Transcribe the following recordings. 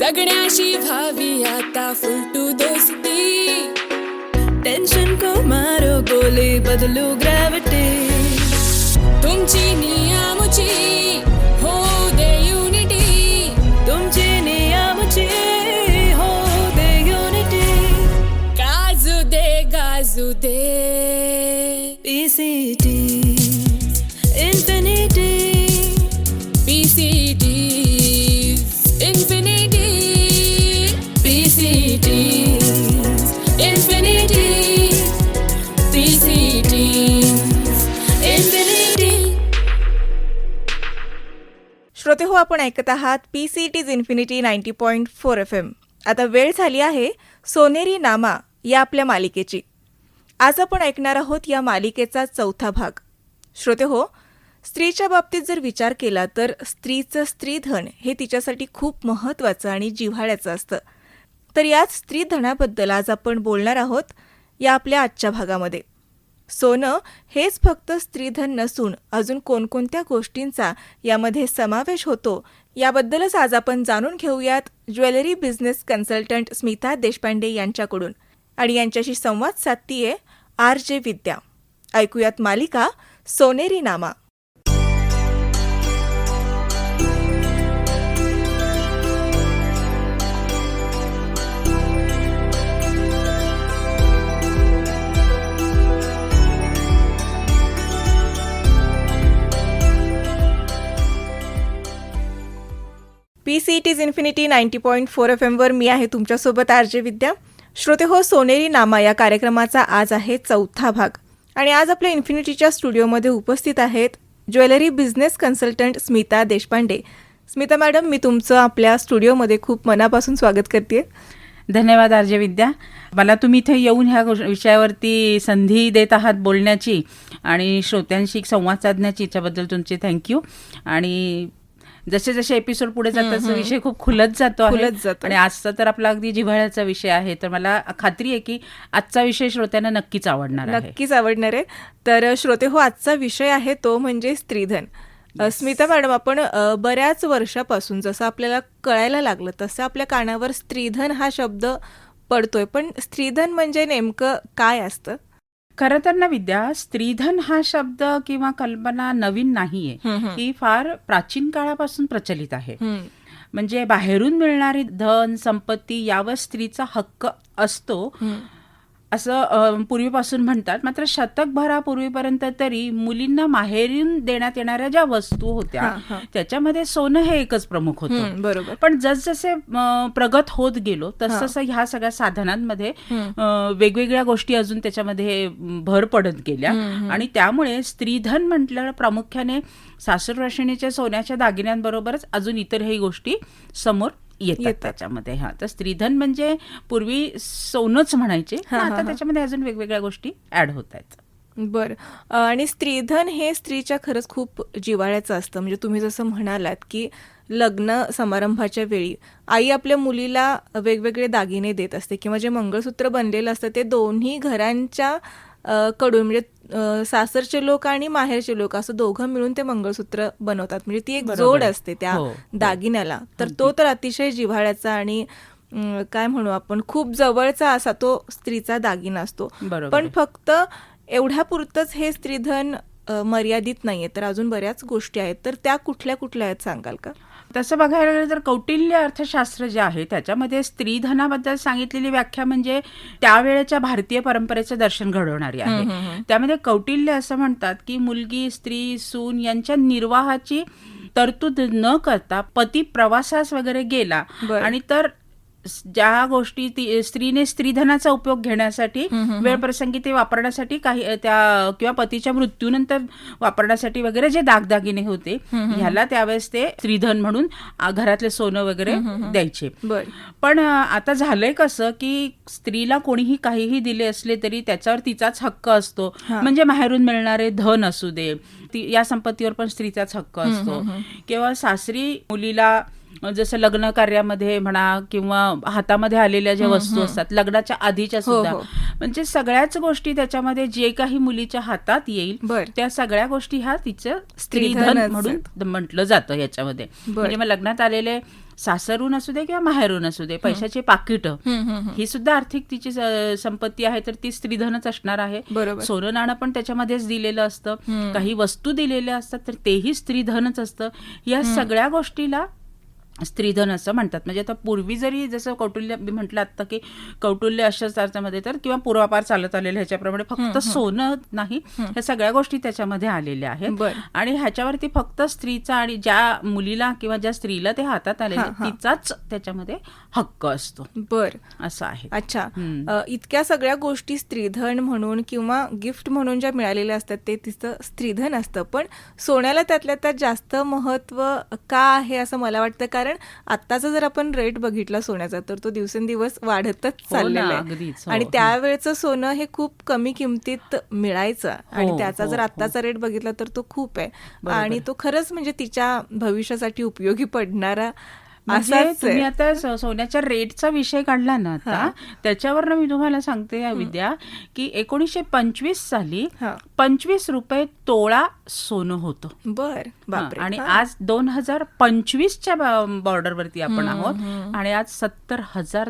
जगण्याशी व्हावी आता फुलटू दोस्ती टेन्शन को मारो गोले बदलू ग्रॅव्हिटी तुमची नियमची श्रोते हो आपण ऐकत आहात P C T's infinity ninety point four F M आता वेळ झाली आहे सोनेरी नामा या आपल्या मालिकेची. आज आपण ऐकणार आहोत या मालिकेचा चौथा भाग. श्रोते हो स्त्रीच्या बाबतीत जर विचार केला तर स्त्रीचं स्त्रीधन हे तिच्यासाठी खूप महत्त्वाचं आणि जिव्हाळ्याचं असतं. तर याच स्त्रीधनाबद्दल आज आपण बोलणार आहोत या आपल्या आजच्या भागामध्ये. सोनं हेच फक्त स्त्रीधन नसून अजून कोणकोणत्या गोष्टींचा यामध्ये समावेश होतो याबद्दलच आज आपण जाणून घेऊयात jewellery business consultant Smita Deshpande यांच्याकडून. आणि यांच्याशी संवाद साधतीये आर जे विद्या. ऐकूयात मालिका सोनेरी नामा. P C T's infinity ninety point four F एमवर मी आहे तुमच्यासोबत आर जे विद्या. श्रोते हो सोनेरी नामा या कार्यक्रमाचा आज आहे चौथा भाग. आणि आज आपल्या इन्फिनिटीच्या स्टुडिओमध्ये उपस्थित आहेत jewellery business consultant Smita Deshpande. Smita madam मी तुमचं आपल्या स्टुडिओमध्ये खूप मनापासून स्वागत करते धन्यवाद आर्य विद्या. मला तुम्ही इथे येऊन ह्या विषयावरती संधी देत आहात बोलण्याची आणि श्रोत्यांशी संवाद साधण्याची याच्याबद्दल तुमचे थँक्यू आणि जसे जसे एपिसोड पुढे जातात तसे विषय खूप खुलत जातो. खुलत जातो. आणि आजचा तर आपला अगदी जिव्हाळ्याचा विषय आहे. तर मला खात्री आहे की आजचा विषय श्रोत्यांना नक्कीच आवडणार आहे. नक्कीच आवडणार आहे. तर श्रोते हो आजचा विषय आहे तो म्हणजे स्त्रीधन. स्मिता मॅडम आपण बऱ्याच वर्षापासून जसं आपल्याला कळायला लागलं तसं आपल्या कानावर स्त्रीधन हा शब्द पडतोय. पण स्त्रीधन म्हणजे नेमकं काय असतं? खरं तर ना विद्या स्त्रीधन हा शब्द किंवा कल्पना नवीन नाहीये. ही फार प्राचीन काळापासून प्रचलित आहे. म्हणजे बाहेरून मिळणारी धन संपत्ती यावर स्त्रीचा हक्क असतो. असं पूर्वीपासून म्हणतात. मात्र शतकभरापूर्वीपर्यंत तरी मुलींना माहेरून देण्यात येणाऱ्या ज्या वस्तू होत्या. त्याच्यामध्ये सोनं हे एकच प्रमुख होतं. बरोबर. पण जसजसे प्रगत होत गेलो तसतसं ह्या सगळ्या साधनांमध्ये वेगवेगळ्या गोष्टी अजून त्याच्यामध्ये भर पडत गेल्या. आणि त्यामुळे स्त्रीधन म्हटलं प्रामुख्याने सासूरवाशिणीच्या सोन्याच्या दागिन्यांबरोबरच अजून इतरही गोष्टी समोर येतात. त्याच्यामध्ये हा तर स्त्रीधन म्हणजे पूर्वी सोनच म्हणायचे आता. त्याच्यामध्ये अजून वेगवेगळ्या गोष्टी ऍड होत आहेत बरं आणि स्त्रीधन हे स्त्रीच्या खरंच खूप जिव्हाळ्याचं असतं म्हणजे तुम्ही जसं म्हणालात की लग्न समारंभाच्या वेळी आई आपल्या मुलीला वेगवेगळे दागिने देत असते किंवा जे मंगळसूत्र बनलेलं असतं ते दोन्ही घरांच्या कडून म्हणजे सासरचे लोक आणि माहेरचे लोक असं दोघं मिळून ते मंगळसूत्र बनवतात. म्हणजे ती एक जोड. असते त्या हो. दागिन्याला. तर तो तर अतिशय जिव्हाळ्याचा आणि काय म्हणू आपण खूप जवळचा असा तो स्त्रीचा दागिना असतो. पण. फक्त एवढ्यापुरतंच हे स्त्रीधन मर्यादित नाहीये. तर अजून बऱ्याच गोष्टी आहेत. तर त्या कुठल्या कुठल्या आहेत सांगाल का? तसं बघायला गेलं तर कौटिल्य अर्थशास्त्र जे आहे त्याच्यामध्ये स्त्रीधनाबद्दल सांगितलेली व्याख्या म्हणजे त्यावेळेच्या भारतीय परंपरेचं दर्शन घडवणारी आहे त्यामध्ये कौटिल्य असं म्हणतात की मुलगी स्त्री सून यांच्या निर्वाहाची तरतूद न करता पती प्रवासास वगैरे गेला. आणि तर ज्या गोष्टी ती स्त्रीने स्त्रीधनाचा उपयोग घेण्यासाठी वेळ प्रसंगी ते वापरण्यासाठी काही त्या किंवा पतीच्या मृत्यूनंतर वापरण्यासाठी वगैरे जे दागदागिने होते ह्याला त्यावेळेस ते स्त्रीधन म्हणून घरातले सोनं वगैरे द्यायचे. बर. पण आता झालंय कसं की स्त्रीला कोणीही काहीही दिले असले तरी त्याच्यावर तिचाच हक्क असतो. म्हणजे माहेरून मिळणारे धन असू दे ती या संपत्तीवर पण स्त्रीचाच हक्क असतो. किंवा सासरी मुलीला जसं लग्न कार्यामध्ये म्हणा किंवा हातामध्ये आलेल्या ज्या वस्तू असतात लग्नाच्या आधीच्या हो, सुद्धा. हो. म्हणजे सगळ्याच गोष्टी त्याच्यामध्ये जे काही मुलीच्या हातात येईल. त्या सगळ्या गोष्टी ह्या तिचं स्त्रीधन म्हणून म्हटलं जातं याच्यामध्ये. म्हणजे मग लग्नात आलेले सासरून असू दे किंवा माहेरून असू दे पैशाची पाकिट ही सुद्धा आर्थिक तिची संपत्ती आहे तर ती स्त्रीधनच असणार आहे. सोनं नाणं पण त्याच्यामध्येच दिलेलं असतं. काही वस्तू दिलेल्या असतात तर तेही स्त्रीधनच असतं. या सगळ्या गोष्टीला स्त्रीधन असं म्हणतात. म्हणजे आता पूर्वी जरी जसं कौटुल्य मी म्हटलं आता की कौटुल्य अर्थशास्त्रामध्ये तर किंवा पूर्वापार चालत आलेलं ह्याच्याप्रमाणे फक्त सोनं नाही ह्या सगळ्या गोष्टी त्याच्यामध्ये आलेल्या आहेत. आणि ह्याच्यावरती फक्त स्त्रीचा आणि ज्या मुलीला किंवा ज्या स्त्रीला ते हातात हा. तिचाच त्याच्यामध्ये हक्क असतो. बर. असं आहे. अच्छा. इतक्या सगळ्या गोष्टी स्त्रीधन म्हणून किंवा गिफ्ट म्हणून ज्या मिळालेल्या असतात ते तिचं स्त्रीधन असतं. पण सोन्याला त्यातल्या त्यात जास्त महत्त्व का आहे असं मला वाटतं? कारण आत्ताचा जर आपण रेट बघितला सोन्याचा तर तो दिवसेंदिवस वाढतच हो चाललेला आहे हो. आणि त्यावेळेचं सोनं हे खूप कमी किमतीत मिळायचं आणि हो, त्याचा हो, जर हो. आत्ताचा रेट बघितला तर तो खूप आहे. आणि तो खरंच म्हणजे तिच्या भविष्यासाठी उपयोगी पडणारा तुम्ही. आता सोन्याच्या रेटचा विषय काढला ना आता. त्याच्यावर मी तुम्हाला सांगते या विद्या की एकोणीसशे पंचवीस साली. पंचवीस रुपये तोळा सोनं होतं बर आणि. आज दोन हजार पंचवीसच्या बॉर्डरवरती आपण आहोत आणि आज सत्तर हजार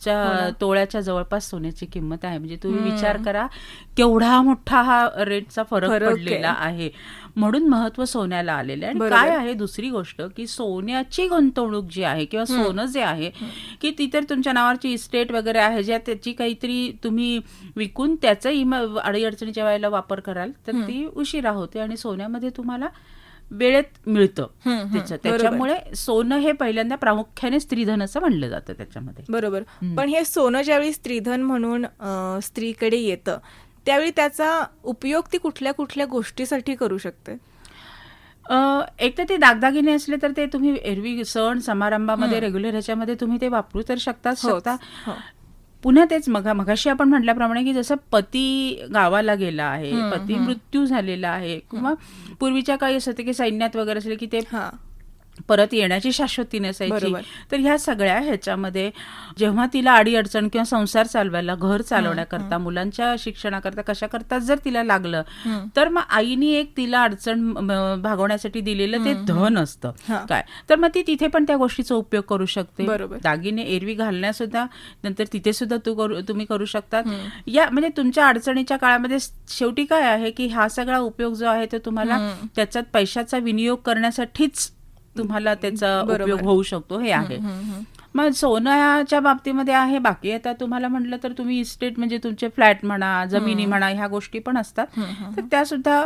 च्या तोळ्याच्या जवळपास सोन्याची किंमत आहे. म्हणजे तुम्ही विचार करा केवढा मोठा हा रेटचा फरक. पडलेला आहे. म्हणून महत्त्व सोन्याला आलेलं आहे. आणि. काय आहे दुसरी गोष्ट की सोन्याची गुंतवणूक जी आहे किंवा सोनं जे आहे की ती तर तुमच्या नावाची इस्टेट वगैरे आहे ज्या त्याची काहीतरी तुम्ही विकून त्याचा इम अडीअडचणीच्या वेळेला वापर कराल तर ती उशिरा होते. आणि सोन्यामध्ये तुम्हाला वेळेत मिळतं. त्याच्यामुळे सोनं हे पहिल्यांदा प्रामुख्याने स्त्रीधन असं म्हणलं जातं त्याच्यामध्ये. बरोबर. पण हे सोनं ज्यावेळी स्त्रीधन म्हणून स्त्रीकडे येतं त्यावेळी त्याचा उपयोग ती कुठल्या कुठल्या गोष्टीसाठी करू शकते? एक तर ते दागदागिने असले तर ते तुम्ही एरवी सण समारंभामध्ये रेग्युलर ह्याच्यामध्ये तुम्ही ते वापरू तर शकताच होच. पुन्हा तेच मग मगाशी आपण म्हटल्याप्रमाणे की जसं पती गावाला गेला आहे पती मृत्यू झालेला आहे किंवा पूर्वीच्या काही असं की सैन्यात वगैरे असले की ते परत येण्याची शाश्वती नसायची. तर ह्या सगळ्या ह्याच्यामध्ये जेव्हा तिला अडी अडचण किंवा संसार चालवायला घर चालवण्याकरता मुलांच्या शिक्षणाकरता कशा करता जर तिला लागलं तर मग आईनी एक तिला अडचण भागवण्यासाठी दिलेलं ते धन असतं. काय? तर मग ती तिथे पण त्या गोष्टीचा उपयोग करू शकते. दागिने एरवी घालण्यासुद्धा नंतर तिथे सुद्धा तू करू तुम्ही करू शकतात. या म्हणजे तुमच्या अडचणीच्या काळामध्ये शेवटी काय आहे की हा सगळा उपयोग जो आहे तो तुम्हाला त्याच्यात पैशाचा विनियोग करण्यासाठीच तुम्हाला त्याचा. उपयोग होऊ शकतो हे आहे. मग सोन्याच्या बाबतीमध्ये आहे बाकी आता तुम्हाला म्हटलं तर तुम्ही इस्टेट म्हणजे तुमचे फ्लॅट म्हणा जमिनी म्हणा ह्या गोष्टी पण असतात. तर त्या सुद्धा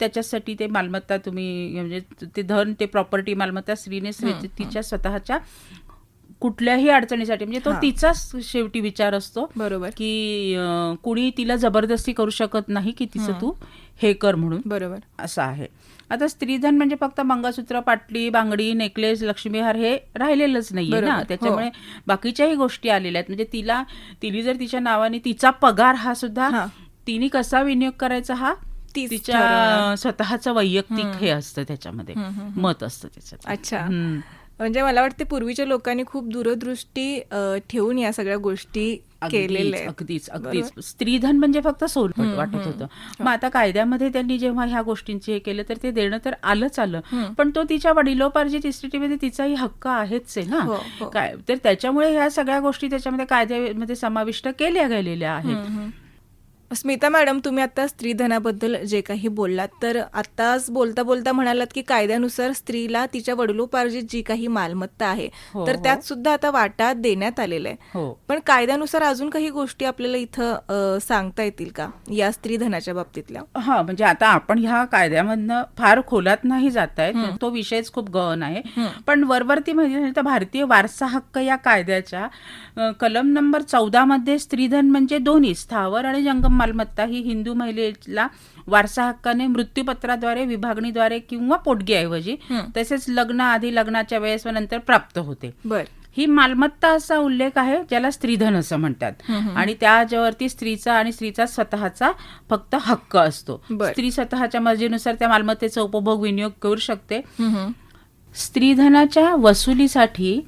त्याच्यासाठी ते मालमत्ता तुम्ही म्हणजे ते धन ते प्रॉपर्टी मालमत्ता स्त्रीने स्त्री- तिच्या स्वतःच्या कुठल्याही अडचणीसाठी म्हणजे तो. तिचाच शेवटी विचार असतो बरोबर. की कुणी तिला जबरदस्ती करू शकत नाही की तिचं तू हे कर म्हणून. बरोबर. असं आहे. आता स्त्रीधन म्हणजे फक्त मंगळसूत्र पाटली बांगडी नेकलेस लक्ष्मीहार हे राहिलेलंच नाहीये ना. हो. त्याच्यामुळे बाकीच्याही गोष्टी आलेल्या आहेत. म्हणजे तिला तिने जर तिच्या नावाने तिचा पगार हा सुद्धा. तिने कसा विनियोग करायचा हा? तीच तिच्या. स्वतःचं वैयक्तिक हे. असतं त्याच्यामध्ये. मत असतं त्याच्यात. अच्छा. म्हणजे मला वाटते पूर्वीच्या लोकांनी खूप दूरदृष्टी ठेवून या सगळ्या गोष्टी केलेल्या. अगदीच अगदीच. स्त्रीधन म्हणजे फक्त सोलपट वाटत होतं. मग आता कायद्यामध्ये त्यांनी जेव्हा ह्या गोष्टींची हे केलं तर ते देणं तर आलंच आलं. पण तो तिच्या वडिलोपार्जित इस्टेटीमध्ये तिचाही हक्क आहेच आहे हो, ना. हो. काय तर त्याच्यामुळे ह्या सगळ्या गोष्टी त्याच्यामध्ये कायद्यामध्ये समाविष्ट केल्या गेलेल्या आहेत. स्मिता मॅडम तुम्ही आता स्त्रीधनाबद्दल जे काही बोललात तर आत्ताच बोलता बोलता म्हणालात की कायद्यानुसार स्त्रीला तिच्या वडिलोपार्जित जी काही मालमत्ता आहे हो, तर हो. त्यात सुद्धा आता वाटा देण्यात आलेला आहे. हो. पण कायद्यानुसार अजून काही गोष्टी आपल्याला इथं अ, सांगता येतील का या स्त्रीधनाच्या बाबतीतल्या? हा म्हणजे आता आपण ह्या कायद्यामधनं फार खोलात नाही जात आहेत तो विषयच खूप गहन आहे. पण वरवरती म्हणजे तर भारतीय वारसा हक्क या कायद्याच्या अ, कलम नंबर चौदा मध्ये स्त्रीधन म्हणजे दोन्ही स्थावर आणि जंगम मालमत्ता ही हिंदू महिलेला वारसा हक्काने मृत्यूपत्राद्वारे विभागणीद्वारे किंवा पोटगीऐवजी तसेच लग्न आधी लग्नाच्या वेळेस व नंतर प्राप्त होते. बर. ही मालमत्ता असा उल्लेख आहे ज्याला स्त्रीधन असं म्हणतात. आणि त्याच्यावरती स्त्रीचा आणि स्त्रीचा स्वतःचा फक्त हक्क असतो. स्त्री स्वतःच्या मर्जीनुसार त्या मालमत्तेचा उपभोग विनियोग करू शकते. स्त्रीधनाच्या वसुलीसाठी.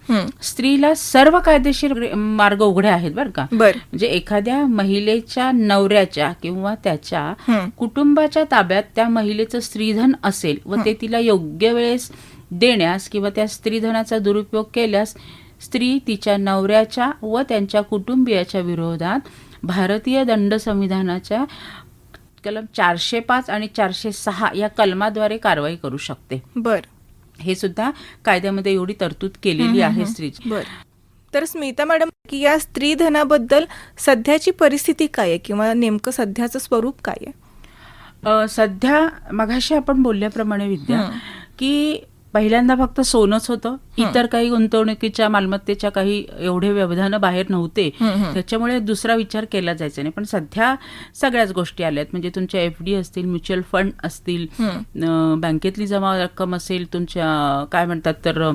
स्त्रीला सर्व कायदेशीर मार्ग उघडे आहेत बरं का. बर. म्हणजे एखाद्या महिलेच्या नवऱ्याच्या किंवा त्याच्या. कुटुंबाच्या ताब्यात त्या महिलेचं स्त्रीधन असेल व ते तिला योग्य वेळेस देण्यास किंवा त्या स्त्रीधनाचा दुरुपयोग केल्यास स्त्री तिच्या नवऱ्याच्या व त्यांच्या कुटुंबियाच्या विरोधात भारतीय दंड संविधानाच्या कलम चारशे पाच आणि चारशे सहा या कलमाद्वारे कारवाई करू शकते. बर. हे सुद्धा कायद्यामध्ये एवढी तरतूद केलेली आहे स्त्रीची. बर. तर स्मिता मॅडम की या स्त्री धनाबद्दल सध्याची परिस्थिती काय आहे किंवा नेमकं सध्याचं स्वरूप काय आहे? सध्या मघाशी आपण बोलल्याप्रमाणे विद्या की पहिल्यांदा फक्त सोनंच होतं. इतर काही गुंतवणुकीच्या मालमत्तेच्या काही एवढे व्यवधानं बाहेर नव्हते. त्याच्यामुळे दुसरा विचार केला जायचा नाही. पण सध्या सगळ्याच गोष्टी आल्यात म्हणजे तुमच्या एफ डी असतील म्युच्युअल फंड असतील बँकेतली जमा रक्कम असेल तुमच्या काय म्हणतात तर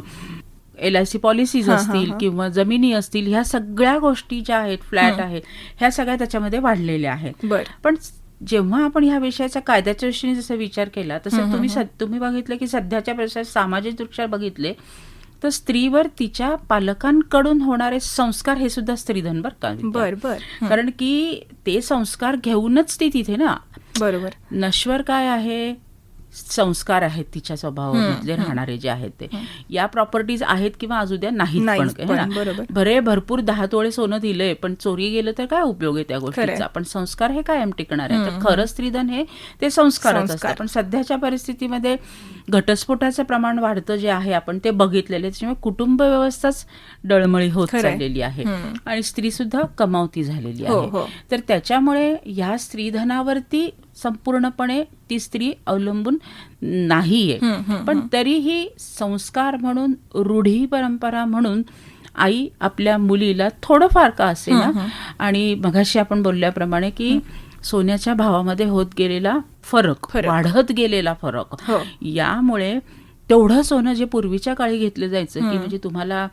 एल आय सी पॉलिसीज असतील किंवा जमिनी असतील ह्या सगळ्या गोष्टी ज्या आहेत फ्लॅट आहेत ह्या सगळ्या त्याच्यामध्ये वाढलेल्या आहेत. पण जेव्हा आपण ह्या विषयाचा कायद्याच्या दृष्टीने जसा विचार केला तसं तुम्ही तुम्ही बघितलं की सध्याच्या परिसरात सामाजिक दृष्ट्या बघितले तर स्त्रीवर तिच्या पालकांकडून होणारे संस्कार हे सुद्धा स्त्रीधन बरं का? बर बर. कारण की ते संस्कार घेऊनच ती तिथे ना. बरोबर. नश्वर काय आहे? संस्कार आहेत तिच्या स्वभावामधले राहणारे जे आहेत ते. या प्रॉपर्टीज आहेत किंवा आज उद्या नाहीत पण भरपूर दहा तोळे सोनं दिलंय पण चोरी गेलं तर काय उपयोग आहे त्या. गोष्टीचा? पण संस्कार हे कायम टिकणार आहे. तर खरं स्त्रीधन हे ते संस्कारच संस्कार. असतात पण सध्याच्या परिस्थितीमध्ये घटस्फोटाचं प्रमाण वाढतं जे आहे आपण ते बघितलेले. त्याच्यामुळे कुटुंब व्यवस्थाच डळमळी होत. चाललेली आहे. आणि स्त्री सुद्धा कमावती झालेली हो, आहे. हो. तर त्याच्यामुळे ह्या स्त्रीधनावरती संपूर्णपणे ती स्त्री अवलंबून नाहीये. पण तरीही संस्कार म्हणून रूढी परंपरा म्हणून आई आपल्या मुलीला थोडंफार का असे ना आणि मगाशी आपण बोलल्याप्रमाणे की सोन्याच्या भावामध्ये होत गेलेला फरक फरक. वाढत गेलेला फरक. हो. यामुळे तेवढं सोनं जे पूर्वीच्या काळी घेतलं जायचं की म्हणजे तुम्हाला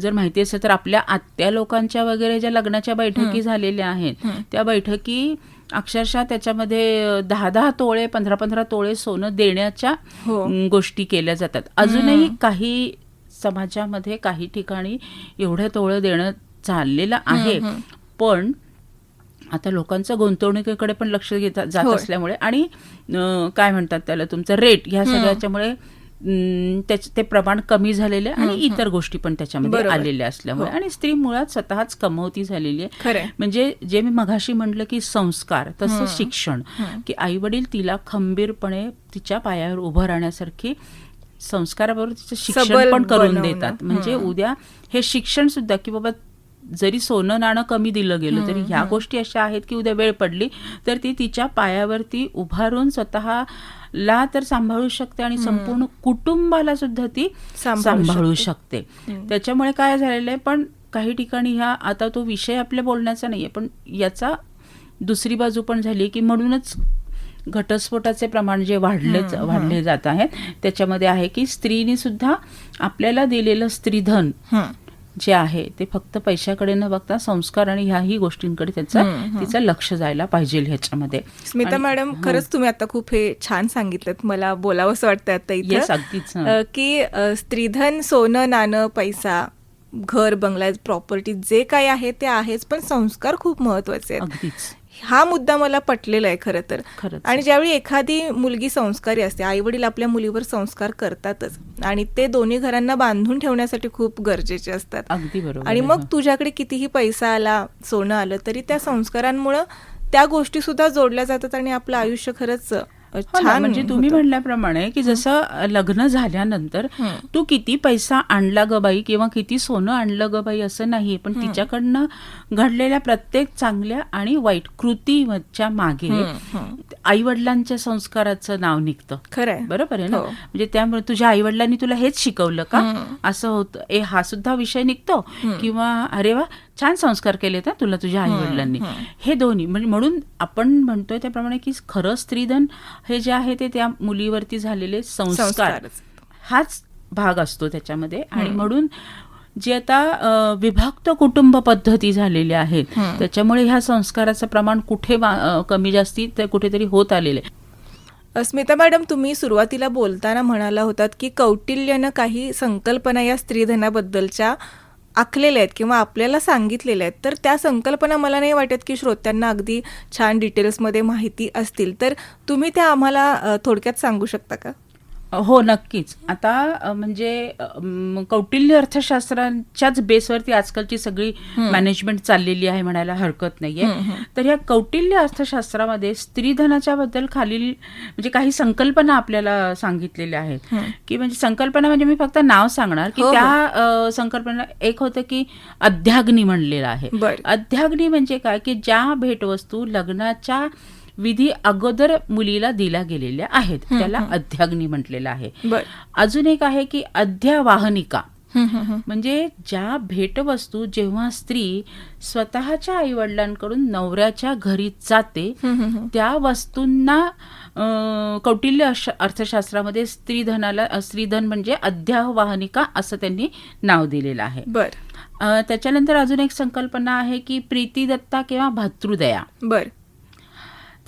जर माहिती असेल तर आपल्या आत्या लोकांच्या वगैरे ज्या लग्नाच्या बैठकी झालेल्या आहेत त्या बैठकी अक्षरशः त्याच्यामध्ये दहा दहा तोळे पंधरा पंधरा तोळे सोनं देण्याच्या हो. गोष्टी केल्या जातात. अजूनही काही समाजामध्ये काही ठिकाणी एवढं तोळं देणं चाललेलं आहे. पण आता लोकांचं गुंतवणुकीकडे पण लक्ष घेता जात. असल्यामुळे आणि काय म्हणतात त्याला तुमचं रेट ह्या सगळ्याच्यामुळे त्याच- ते प्रमाण कमी झालेले आहे आणि इतर गोष्टी पण त्याच्यामध्ये. आलेल्या असल्यामुळे. आणि स्त्री मुळात स्वतःच कमवती झालेली आहे. म्हणजे जे मी मगाशी म्हटलं की संस्कार तसं शिक्षण की आई वडील तिला खंबीरपणे तिच्या पायावर उभं राहण्यासारखी संस्काराबरोबर तिचं शिक्षण पण करून. देतात. म्हणजे उद्या हे शिक्षण सुद्धा की बाबा जरी सोनं नाणं कमी दिलं गेलं तरी ह्या गोष्टी अशा आहेत की उद्या वेळ पडली तर ती तिच्या पायावरती उभारून स्वतःला तर सांभाळू शकते आणि संपूर्ण कुटुंबाला सुद्धा ती सांभाळू शकते. त्याच्यामुळे काय झालेलं आहे पण काही ठिकाणी ह्या आता तो विषय आपल्या बोलण्याचा नाहीये पण याचा दुसरी बाजू पण झाली की म्हणूनच घटस्फोटाचे प्रमाण जे वाढले वाढले जात आहे त्याच्यामध्ये आहे की स्त्रीने सुद्धा आपल्याला दिलेलं स्त्रीधन. जे आहे ते फक्त पैशाकडे न बघता संस्कार आणि ह्याही गोष्टींकडे त्याचं तिचं लक्ष जायला पाहिजे ह्याच्यामध्ये. स्मिता मॅडम खरंच तुम्ही आता खूप हे छान सांगितलं मला बोलावंसं वाटतं आता इथं. हं. की स्त्रीधन सोनं नाणं पैसा घर बंगला प्रॉपर्टी जे काही आहे ते आहेच पण संस्कार खूप महत्त्वाचे आहेत. अगदीच. हा मुद्दा मला पटलेला आहे खरं तर. आणि ज्यावेळी एखादी मुलगी संस्कारी असते आई वडील आपल्या मुलीवर संस्कार करतातच आणि ते दोन्ही घरांना बांधून ठेवण्यासाठी खूप गरजेचे असतात अगदी बरोबर आणि मग. तुझ्याकडे कितीही पैसा आला सोनं आलं तरी त्या संस्कारांमुळं त्या गोष्टी सुद्धा जोडल्या जातात आणि आपलं आयुष्य खरंच छान म्हणजे तुम्ही. म्हणल्याप्रमाणे की जसं लग्न झाल्यानंतर तू किती पैसा आणला ग बाई किंवा किती सोनं आणलं ग बाई असं नाही पण तिच्याकडनं घडलेल्या प्रत्येक चांगल्या आणि वाईट कृतीच्या मागे आई वडिलांच्या संस्काराचं नाव निघतं. खरंय. बरोबर आहे ना? हो. म्हणजे त्यामुळे तुझ्या आई वडिलांनी तुला हेच शिकवलं का? असं होतं. ए हा सुद्धा विषय निघतो. किंवा अरे वा छान संस्कार केले ना तुला तुझ्या आई वडिलांनी हे दोन्ही म्हणजे म्हणून आपण म्हणतोय त्याप्रमाणे की खरं स्त्रीधन हे जे आहे ते त्या मुलीवरती झालेले संस्कार. हाच भाग असतो त्याच्यामध्ये. आणि म्हणून जे आता विभक्त कुटुंब पद्धती झालेल्या आहेत त्याच्यामुळे ह्या संस्काराचं प्रमाण कुठे कमी जास्ती तर कुठेतरी होत आलेलं आहे. स्मिता मॅडम तुम्ही सुरुवातीला बोलताना म्हणाला होतात की कौटिल्यनं काही संकल्पना या स्त्रीधनाबद्दलच्या आखलेल्या आहेत किंवा आपल्याला सांगितलेल्या आहेत तर त्या संकल्पना मला नाही वाटत की श्रोत्यांना अगदी छान डिटेल्समध्ये माहिती असतील. तर तुम्ही त्या आम्हाला थोडक्यात सांगू शकता का? हो नक्कीच. आता म्हणजे कौटिल्य अर्थशास्त्राच्याच बेसवरती आजकालची सगळी मॅनेजमेंट चाललेली आहे म्हणायला हरकत नाहीये. तर या कौटिल्य अर्थशास्त्रामध्ये स्त्रीधनाच्या बद्दल खालील म्हणजे काही संकल्पना आपल्याला सांगितलेल्या आहेत. की म्हणजे संकल्पना म्हणजे मी फक्त नाव सांगणार की हो, हो. त्या संकल्पना एक होतं की अध्याग्नी म्हणलेलं आहे. अध्याग्नी म्हणजे काय? की ज्या भेटवस्तू लग्नाच्या विधी अगोदर मुलीला दिल्या गेलेल्या आहेत. त्याला अध्याग्नी म्हटलेलं आहे. बर. अजून एक आहे की अध्यावाहनिका. म्हणजे ज्या भेटवस्तू जेव्हा स्त्री स्वतःच्या आईवडिलांकडून नवऱ्याच्या घरी जाते त्या वस्तूंना कौटिल्य अर्थशास्त्रामध्ये स्त्रीधनाला स्त्रीधन म्हणजे अध्यावाहनिका असं त्यांनी नाव दिलेलं आहे. बर. त्याच्यानंतर अजून एक संकल्पना आहे की प्रीतिदत्ता किंवा भातृदया. बर.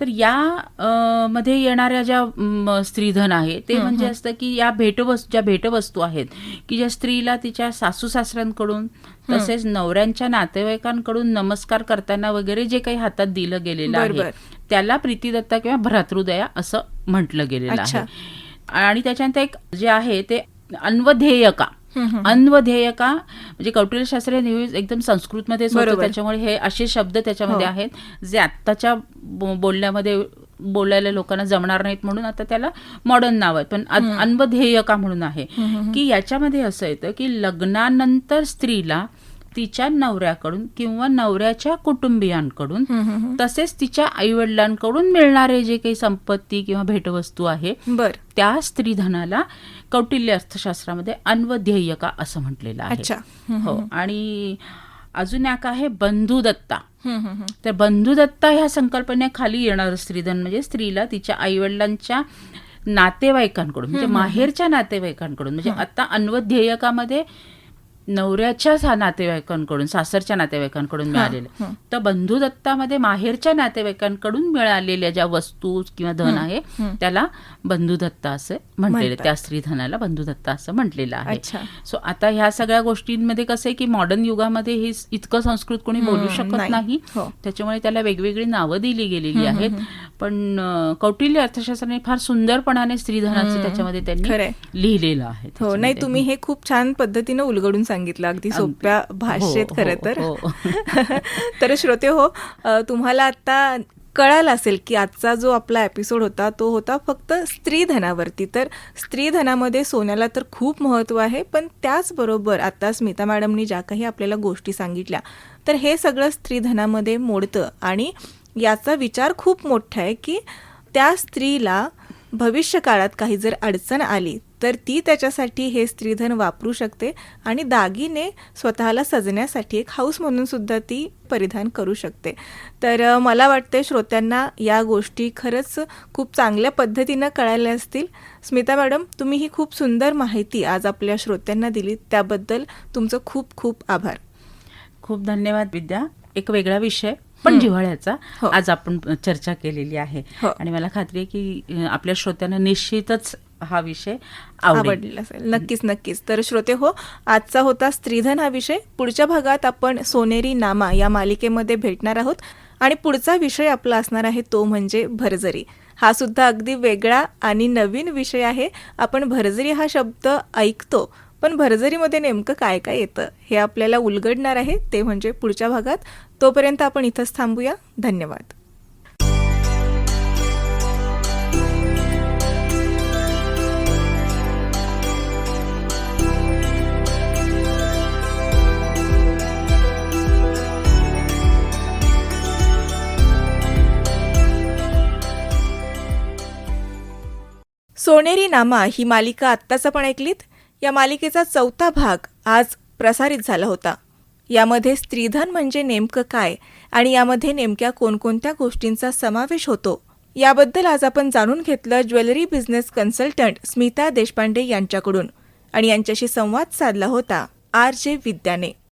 तर या मध्ये येणाऱ्या ज्या स्त्रीधन आहे ते म्हणजे असतं की या भेटवस्तू ज्या भेटवस्तू आहेत की ज्या स्त्रीला तिच्या सासू सासऱ्यांकडून तसेच नवऱ्यांच्या नातेवाईकांकडून नमस्कार करताना वगैरे जे काही हातात दिलं गेलेलं आहे त्याला प्रीतिदत्ता किंवा भ्रातृदया असं म्हटलं गेलेलं. आहे. आणि त्याच्यानंतर एक जे आहे ते अन्वधेयका अन्वधेयका म्हणजे हे नेहमी एकदम बरोबर. त्याच्यामुळे हे असे शब्द त्याच्यामध्ये हो. आहेत जे आत्ताच्या बोलण्यामध्ये बोलायला लोकांना जमणार नाहीत म्हणून आता त्याला मॉडर्न नाव आहे पण अन- अन्वधेयका म्हणून आहे? की याच्यामध्ये असं येतं की लग्नानंतर स्त्रीला तिच्या नवऱ्याकडून किंवा नवऱ्याच्या कुटुंबियांकडून तसेच तिच्या आईवडिलांकडून मिळणारे जे काही संपत्ती किंवा भेटवस्तू आहे बर. त्या स्त्रीधनाला कौटिल्य अर्थशास्त्रामध्ये अन्वध्येयका असं म्हटलेलं आहे. अच्छा. हो आणि अजून एक आहे बंधुदत्ता. तर बंधुदत्ता ह्या संकल्पनेखाली येणारं स्त्रीधन म्हणजे स्त्रीला तिच्या आईवडिलांच्या नातेवाईकांकडून म्हणजे माहेरच्या नातेवाईकांकडून म्हणजे आता अन्वध्येयकामध्ये नवऱ्याच्या नातेवाईकांकडून सासरच्या नातेवाईकांकडून मिळालेलं तर बंधुदत्तामध्ये माहेरच्या नातेवाईकांकडून मिळालेल्या ज्या वस्तू किंवा धन आहे त्याला बंधुदत्ता असं म्हटलेलं. त्या स्त्रीधनाला बंधुदत्ता असं म्हटलेलं आहे. सो आता ह्या सगळ्या गोष्टींमध्ये कसं आहे की मॉडर्न युगामध्ये हे इतकं संस्कृत कोणी बोलू शकत नाही. हो. त्याच्यामुळे त्याला वेगवेगळी नावं दिली गेलेली आहेत पण कौटिल्य अर्थशास्त्राने फार सुंदरपणाने स्त्रीधनाचं त्याच्यामध्ये त्यांनी. लिहिलेलं आहे हो नाही. तुम्ही हे खूप छान पद्धतीनं उलगडून सांगितलं अगदी. सोप्या भाषेत हो, खरं हो, तर हो. तर श्रोते हो तुम्हाला आता कळालं असेल की आजचा जो आपला एपिसोड होता तो होता फक्त स्त्रीधनावरती तर स्त्रीधनामध्ये सोन्याला तर खूप महत्त्व आहे पण त्याचबरोबर आता स्मिता मॅडमनी ज्या काही आपल्याला गोष्टी सांगितल्या तर हे सगळं स्त्रीधनामध्ये मोडतं आणि याचा विचार खूप मोठा आहे की त्या स्त्रीला भविष्यकाळात काही जर अडचण आली तर ती त्याच्यासाठी हे स्त्रीधन वापरू शकते आणि दागिने स्वतःला सजण्यासाठी एक हाऊस म्हणून सुद्धा ती परिधान करू शकते. तर मला वाटते श्रोत्यांना या गोष्टी खरंच खूप चांगल्या पद्धतीनं कळायला असतील. स्मिता मॅडम तुम्ही ही खूप सुंदर माहिती आज आपल्या श्रोत्यांना दिली त्याबद्दल तुमचं खूप खूप आभार. खूप धन्यवाद विद्या. एक वेगळा विषय. पण जिव्हाळ्याचा हो. आज आपण चर्चा केलेली आहे. हो. आणि मला खात्री आहे की आपल्या श्रोत्यांना निश्चितच हा विषय आवडेल. आवडलेला असेल. नक्कीच नक्कीच. तर श्रोते हो आजचा होता स्त्रीधन हा विषय. पुढच्या भागात आपण सोनेरी नामा या मालिकेमध्ये भेटणार आहोत. आणि पुढचा विषय आपला असणार आहे तो म्हणजे भरजरी. हा सुद्धा अगदी वेगळा आणि नवीन विषय आहे. आपण भरजरी हा शब्द ऐकतो पण भरजरीमध्ये नेमकं काय काय येतं हे आपल्याला उलगडणार आहे. ते म्हणजे पुढच्या भागात. तोपर्यंत आपण इथंच थांबूया. धन्यवाद. सोनेरी नामा ही मालिका आत्ताच आपण ऐकलीत. या मालिकेचा चौथा भाग आज प्रसारित झाला होता. यामध्ये स्त्रीधन म्हणजे नेमकं काय आणि यामध्ये नेमक्या कोणकोणत्या गोष्टींचा समावेश होतो? याबद्दल आज आपण जाणून घेतलं jewellery business consultant Smita Deshpande यांच्याकडून. आणि यांच्याशी संवाद साधला होता आर जे विद्याने.